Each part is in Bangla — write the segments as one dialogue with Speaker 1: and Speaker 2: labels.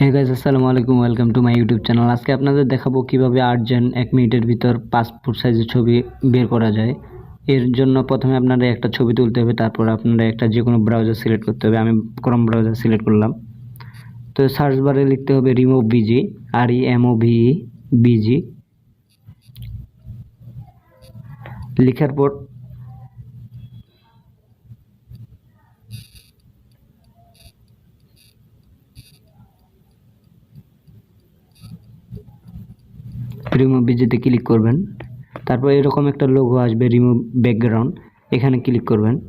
Speaker 1: হে গাইজ আসসালামু আলাইকুম welcome to my YouTube channel আজকে আপনাদের দেখাবো কীভাবে আর্জেন্ট এক মিনিটের ভিতর পাসপোর্ট সাইজের ছবি বের করা যায়। এর জন্য প্রথমে আপনারা একটা ছবি তুলতে হবে, তারপর আপনারা একটা যে কোনো ব্রাউজার সিলেক্ট করতে হবে। আমি ক্রম ব্রাউজার সিলেক্ট করলাম। তো সার্চ বারে লিখতে হবে remove BG R E M O V BG লিখার পর রিমুভ বিজিতে ক্লিক করবেন। তারপর এরকম একটা লোগো আসবে রিমুভ ব্যাকগ্রাউন্ড এখানে ক্লিক করবেন।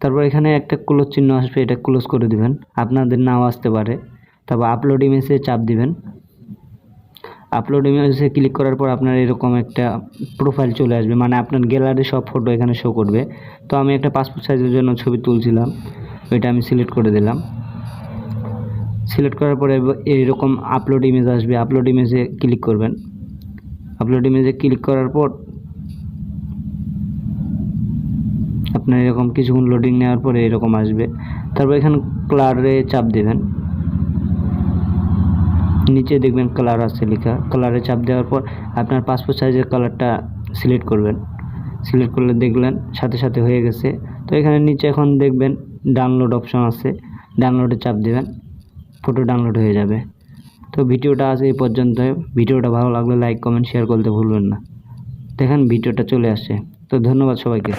Speaker 1: তারপর এখানে একটা ক্লোজ চিহ্ন আসবে, এটা ক্লোজ করে দিবেন। আপনাদের নাও আসতে পারে। তারপর আপলোড ইমেজে চাপ দিবেন। আপলোড ইমেজে ক্লিক করার পর আপনার এরকম একটা প্রোফাইল চলে আসবে। মানে আপনার গ্যালারি সব ফটো এখানে শো করবে। তো আমি একটা পাসপোর্ট সাইজের জন্য ছবি তুলছিলাম। ওইটা আমি সিলেক্ট করে দিলাম। সিলেক্ট করার পরে এইরকম আপলোড ইমেজ আসবে। আপলোড ইমেজে ক্লিক করবেন। আপলোড ইমেজে ক্লিক করার পর আপনার এরকম কিছুক্ষণ লোডিং নেওয়ার পরে এরকম আসবে। তারপর এখানে কালারে চাপ দেবেন। নিচে দেখবেন কালার আছে লেখা। কালারে চাপ দেওয়ার পর আপনার পাসপোর্ট সাইজের কালারটা সিলেক্ট করবেন। সিলেক্ট করলে দেখলেন সাথে সাথে হয়ে গেছে। তো এখানে নিচে এখন দেখবেন ডাউনলোড অপশন আছে। ডাউনলোডে চাপ দেবেন। ফটো ডাউনলোড হয়ে যাবে। তো ভিডিওটা আজ এই পর্যন্ত ভিডিওটা ভালো লাগলে লাইক কমেন্ট শেয়ার করতে ভুলবেন না। দেখেন, ভিডিওটা চলে আসছে। তো ধন্যবাদ সবাইকে।